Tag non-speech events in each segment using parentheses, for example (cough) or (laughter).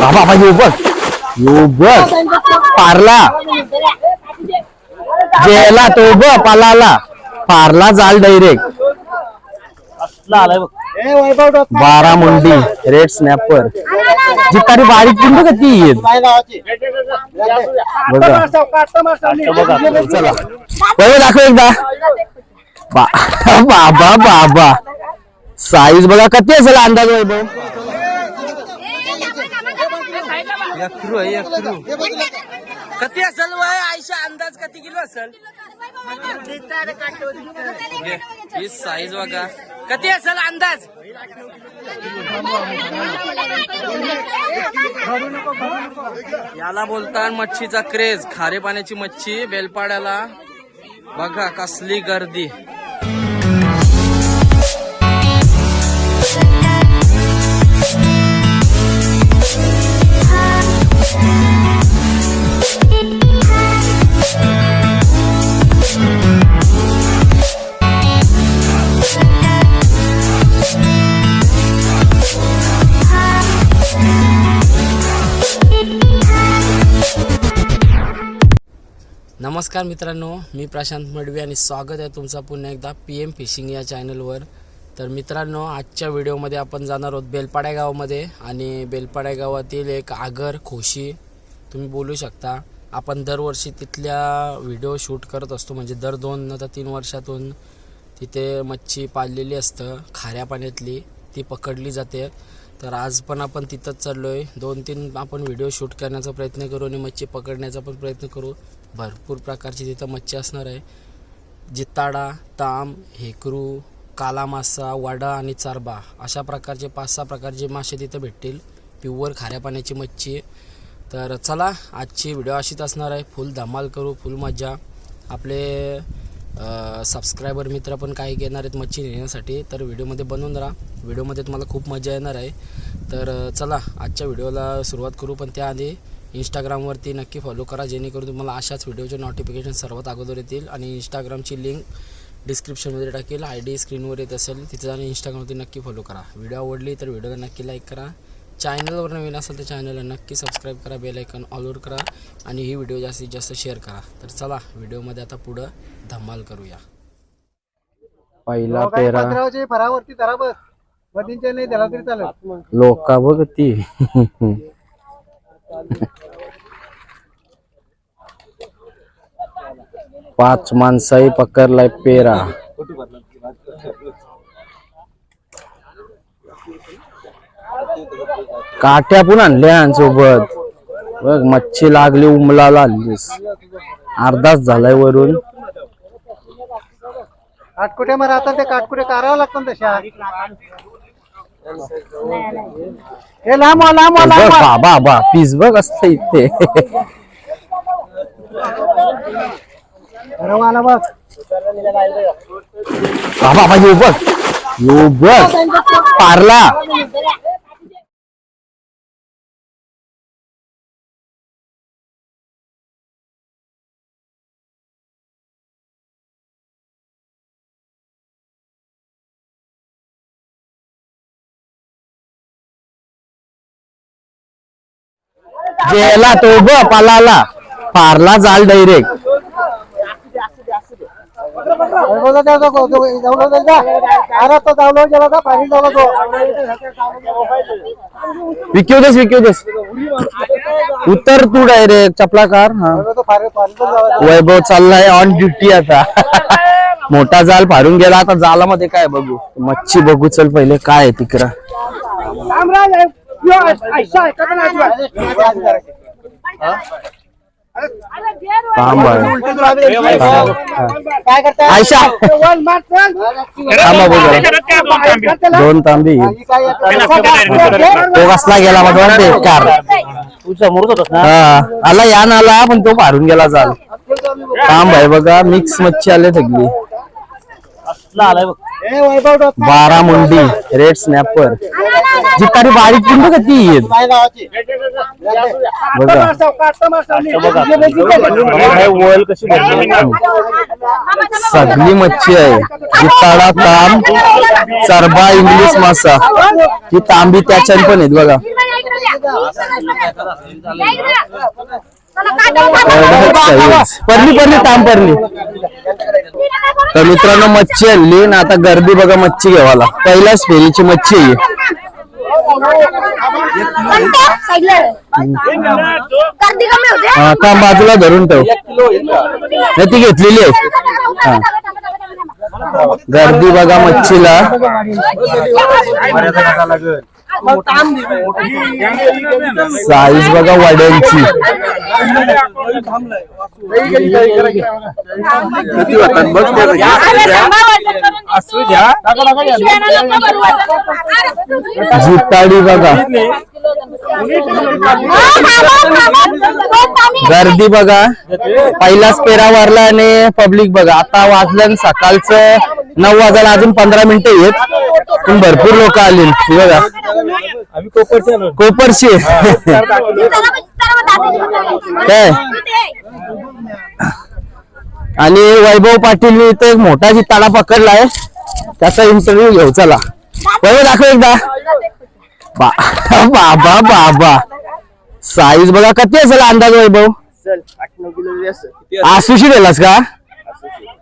हा बाबा येऊ बघ. येऊ बघ. पारला. गेला तो बघ पालाला. पारला जाल डायरेक्ट बारा मुंडी रेड स्नॅपर जितारी बारीक चिंब का ती येत बघा. चला. बघा दाखव एकदा. बा- (laughs) बाबा बाबा. साईज बघा किती असेल अंदाज वैभव. किती असेल वय? आयशा अंदाज किती किलो असेल? ही साईज बघा. किती असेल अंदाज? याला बोलतात मच्छीचा क्रेज खारे पाण्याची मच्छी बेलपाड्याला. बघा कसली गर्दी. नमस्कार मित्रांनो मी प्रशांत मडवी आणि स्वागत आहे तुमचा पुन्हा एकदा पी एम फिशिंग या चॅनलवर. तर मित्रांनो आजच्या व्हिडिओमध्ये आपण जाणार आहोत बेलपाड्या गावामध्ये आणि बेलपाड्या गावातील एक आगर खोशी तुम्ही बोलू शकता. आपण दरवर्षी तिथल्या व्हिडिओ शूट करत असतो म्हणजे दर दोन न तर तीन वर्षातून तिथे मच्छी पाळलेली असतं खाऱ्या पाण्यातली ती पकडली जाते. तर आज पण आपण तिथंच चाललो आहे दोन तीन आपण व्हिडिओ शूट करण्याचा प्रयत्न करू आणि मच्छी पकडण्याचा पण प्रयत्न करू. भरपूर प्रकारची तिथं मच्छी असणार आहे. जिताडा ताम हेकरू काला मासा वाडा आणि चारबा अशा प्रकारचे पाच सहा प्रकारचे मासे तिथं भेटतील. प्युअर खाऱ्या पाण्याची मच्छी तर चला आजची व्हिडिओ अशीच असणार आहे. फुल धमाल करू फुल मजा आपले सबस्क्रायबर मित्र पण काही घेणार आहेत मच्छी नेण्यासाठी तर व्हिडिओमध्ये बनवून राहा. व्हिडिओमध्ये तुम्हाला खूप मजा येणार आहे. तर चला आजच्या व्हिडिओला सुरुवात करू पण त्याआधी इंस्टाग्रामवरती नक्की फॉलो करा जेणेकरून तुम्हाला अशाच व्हिडिओचे नोटिफिकेशन सर्वात अगोदर येतील. आणि इंस्टाग्रामची लिंक डिस्क्रिप्शनमध्ये टाकेल आय डी स्क्रीनवर येत असेल तिथे जाऊन इंस्टाग्रामवरती नक्की फॉलो करा. व्हिडिओ आवडली तर व्हिडिओला नक्की लाईक करा. चॅनलवर नवीन असेल तर चॅनलला नक्की सबस्क्राईब करा बेल ऐकन ऑलवर करा. आणि ही व्हिडिओ जास्तीत जास्त शेअर करा. तर चला व्हिडिओमध्ये आता पुढं धमाल करूया. पहिला पेरा. पंधरावचे फरावरती धरा बस. मधींच्या नाही त्याला तरी चालेल. लोका बघ ती पाच माणसाही पकडलाय पेरा. काठ्या पण आणल्या सोबत बघ मच्छी लागली उमलाला आणलीस अर्धाच झालाय वरून. काटकुट्या मग राहतात ते काटकुटे काढावं लागतात ना तशा हे लांब व्हा, लांब व्हा, बघ लांब व्हा. बाबा बा पीस बघ असत इथे. बघ. बाबा येऊ बघ. येऊ बघ. पारला. गेला तो ग पालाला. पारला जाल डायरेक्ट जाऊन गेला का विक्यू देस विक्यू देस उतर तू डायरेक्ट चपलाकार हा. वैभव चाललाय ऑन ड्युटी आता. (laughs) मोठा जाल फारून गेला आता जालामध्ये काय बघू? मच्छी बघू चल पहिले काय आहे थांब काय करताय आयशा. थांबा दोन तांबी. तो कसला गेला मग दोन बेकार हा. आला यान आला पण तो मारून गेला चाल थांब आहे बघा मिक्स मच्छी आले सगळी ए, वैभव डोक. बारा मुंडी रेड स्नॅपर जितारी बारीक चिंब का ती येत बघा. वळ कशी सगळी मच्छी आहे. जिताडा तांब चरबा इंग्लिश मासा. ही तांबी त्याच्यान पण आहेत बघा. परली परली तांब परली तर मित्रांनो मच्छी आणली ना आता गर्दी बघा मच्छी घ्यावाला पहिल्याच फेरीची मच्छी आहे ही. गर्दी कमी होते हा, तांब बाजूला धरून ठेव नाही ती घेतलेली आहे गर्दी बघा मच्छीला साईज बघा वड्यांची. असू द्या. जिताडी बघा. गर्दी बघा. पहिलाच पेरा वारला आणि पब्लिक बघा. आता वाजलं सकाळचं नऊ वाजायला अजून पंधरा मिनिटं येत पण भरपूर लोक आले हे बघा आम्ही कोपरचे आलो कोपरशी काय आणि वैभव पाटीलने इथे एक मोठा जिताडा पकडलाय त्याचा इंटरव्ह्यू घेऊ चला वैभव दाखव एकदा बा बाबा बाबा साईज बघा किती असेल अंदाज वैभव आसुशी दिलास का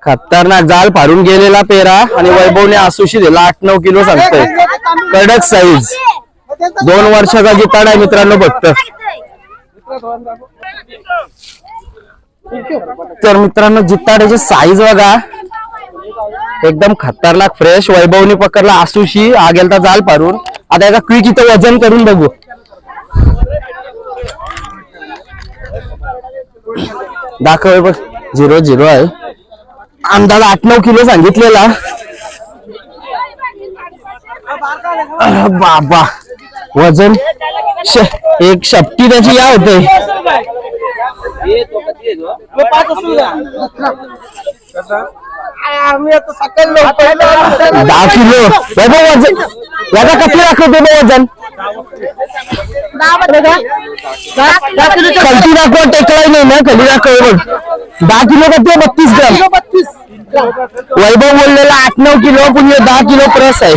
खतरनाक जाल फाडून गेलेला पेरा आणि वैभवने आसुशी दिला. आठ नऊ किलो सांगतोय. कडक साईज दोन वर्षाचा गिताड आहे मित्रांनो फक्त. तर मित्रांनो जिताड्याची साईज बघा. एकदम खतरनाक फ्रेश वैभवने पकडला आसुशी. हा गेलता जाल पारून आता याचा क्विक इथं वजन करून बघू. दाखव बघ. झिरो झिरो आहे. अंदाज आठ नऊ किलो सांगितलेला. बाबा वजन श- एक शपटी त्याची या होते. दहा किलो. बाबा वजन. याचा किती दाखवतो बा वजन? खालती दाखवा टेकलाय नाही ना खाली दाखव दहा किलो किती बत्तीस ग्राम? वैभव बोललेला आठ नऊ किलो पण हे दहा किलो प्लस आहे.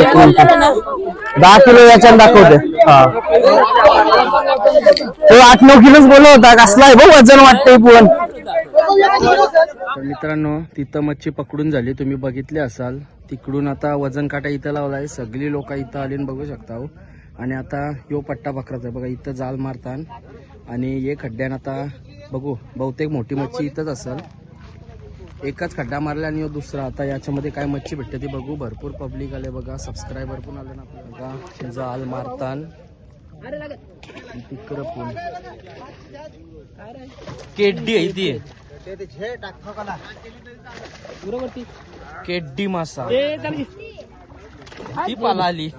एक मिनिट. दहा किलो याच्यात दाखवते. हा. तो आठ नऊ किलोच बोलत होता. कसला आहे भाऊ वजन वाटतंय पण. तर मित्रांनो तिथं मच्छी पकडून झाली. तुम्ही बघितले असाल. तिकडून आता वजन काटा इथं लावलाय. सगळी लोक इथं आली बघू शकता हो. आणि आता यो पट्टा पकडायचा आहे. बघा इथं जाल मारतान. आणि हे खड्ड्यान आता बघू बहुतेक मोठी मच्छी इथंच असेल. एकच खड्डा मारला आणि दुसरा. आता याच्यामध्ये काय मच्छी भेटते ती बघू. भरपूर पब्लिक आले बघा. सबस्क्रायबर पण आले ना बघा जाल मारतान. तिकडं पण. केड्डी आहे ती. केड्डी मासा. ती पाला आली (laughs)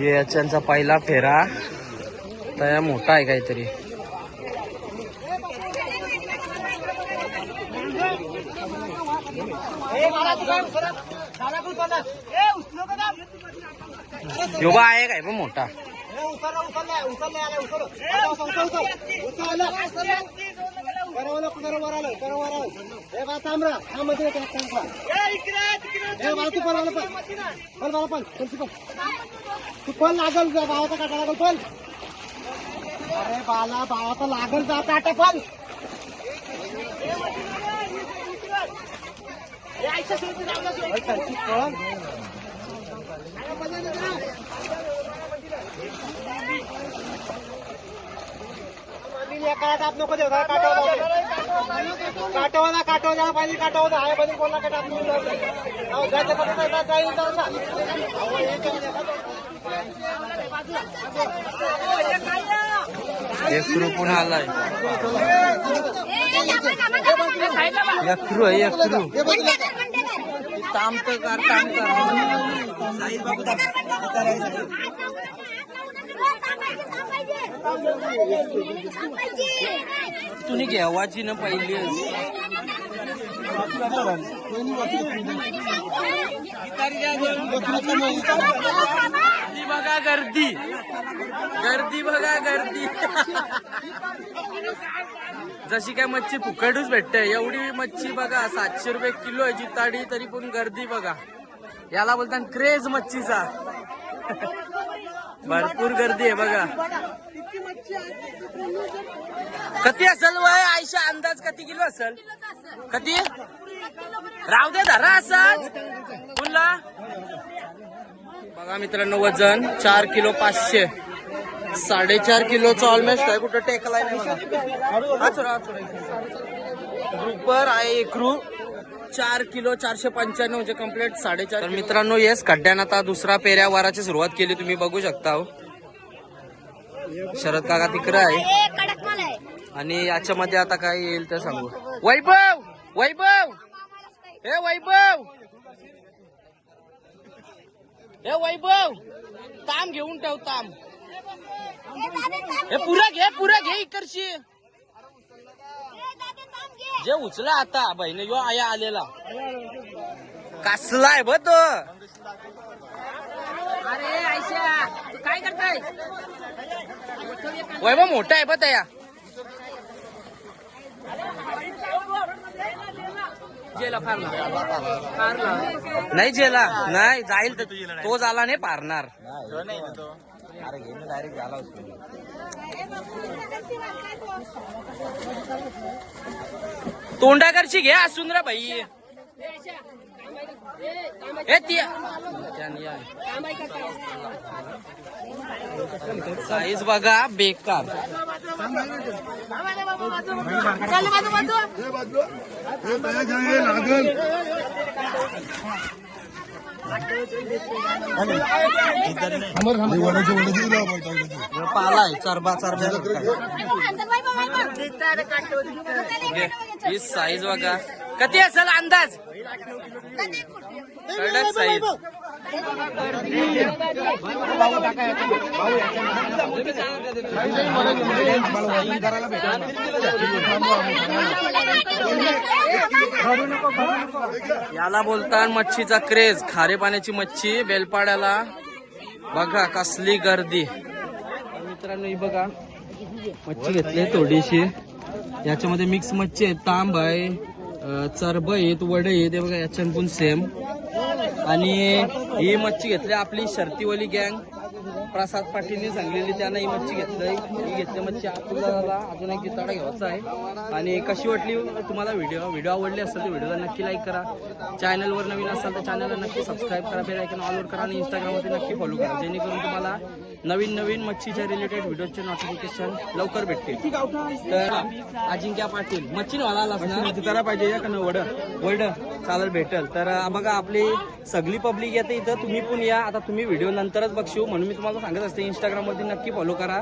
याच्यांचा पहिला फेरा. तया मोठा आहे काहीतरी. योगा आहे काय पण मोठा. तू पण लागल भावाचा काटा लागल पण. अरे बाला भावाचा लागल जा काटा पण. नको देऊ काटा काटवाला काटवाला पाहिजे काटवाला आहे पाहिजे कोणला काटा अहो, जायचं कसं नाही, जायचं जाईल जाऊ ना. अहो, हे जाऊ दे. एकरू पुन्हा आलाय एकरू आहे एकरू तामत कार ताम तुम्ही घेवाची ना पहिली. बघा गर्दी. गर्दी बघा गर्दी. जशी काय मच्छी फुकटच भेटते. एवढी मच्छी बघा सातशे रुपये किलो आहे जिताडी तरी पण गर्दी बघा. याला बोलतात क्रेज मच्छीचा. भरपूर गर्दी आहे बघा. किती असेल वय? आयशा अंदाज किती किलो असेल? किती राव दे धरा असाच. बोलला. बघा मित्रांनो वजन चार किलो पाचशे. साडेचार किलोचं ऑलमोस्ट आहे. कुठं टेकलाय ग्रुपर आहे एकरू चार किलो चारशे पंच्याण्णव म्हणजे कंप्लीट साडेचार तर मित्रांनो येस खड्ड्यानं आता दुसरा पेऱ्या वाराची सुरुवात केली. तुम्ही बघू शकता. शरद काका तिकडं आहे. आणि याच्यामध्ये आता काय येईल ते सांगू. वैभव! वैभव! हे वैभव! हे वैभव! ताम घेऊन ठेव ताम. हे पुरा घे पुरा घे इकडची जे उचला आता बहिणी यो आया आलेला. कसलाय ब तो. अरे आयशा तू काय करताय? वैभव मोठा आहे बघ या जेला फारला. फारला. नाही जेला नाही जाईल तर तो झाला नाही पारणार तोंडाकरची घ्या असून भाई साईज बघा बेकार. पालाय चरबा चरबा ही साईज बघा. कधी असेल अंदाज? कडक साईज याला बोलतात मच्छीचा क्रेज खारे पाण्याची मच्छी बेलपाड्याला. बघा कसली गर्दी. मित्रांनो ही बघा. मच्छी घेतली आहे थोडीशी. याच्यामध्ये मिक्स मच्छी आहे तांब आहे. चरब आहेत वडे आहेत हे बघा याच्यान पण सेम आणि ही मच्छी घेतली आपली शर्तीवाली गँग प्रसाद पाटीलने सांगलेली त्यानं ही मच्छी घेतलंय ही घेतली मच्छी. आपल्याला अजून एक गिताडा घ्यायचा आहे. आणि कशी वाटली तुम्हाला व्हिडिओ व्हिडिओ आवडली असेल तर व्हिडिओला नक्की लाईक करा. चॅनलवर नवीन असाल तर चॅनलला नक्की सबस्क्राईब करा. बेल आयकन ऑलवर करा. आणि इंस्टाग्रामवरती नक्की फॉलो करा. जेणेकरून तुम्हाला नवीन नवीन मच्छीच्या रिलेटेड व्हिडिओचे नोटिफिकेशन लवकर भेटतील. तर अजिंक्य पाटील मच्छी वाला त्याला पाहिजे या का वड. वड. चालेल भेटल. तर बघा आपली सगळी पब्लिक येते इथं. तुम्ही पण या. आता तुम्ही व्हिडिओ नंतरच बघशो म्हणून मी तुम्हाला सांगत असते इंस्टाग्राम वरती नक्की फॉलो करा.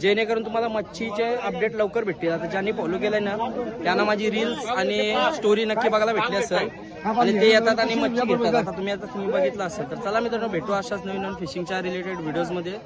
जेणेकरून तुम्हाला मच्छीचे अपडेट लवकर भेटतील. आता ज्यांनी फॉलो केलंय ना त्यांना माझी रील्स आणि स्टोरी नक्की बघायला भेटली असेल. आणि ते येतात आणि मच्छी घेतात. आता तुम्ही आता तुम्ही बघितलं असेल तर चला मित्रांनो भेटू अशाच नवीन नवीन फिशिंगच्या रिलेटेड व्हिडिओजमध्ये.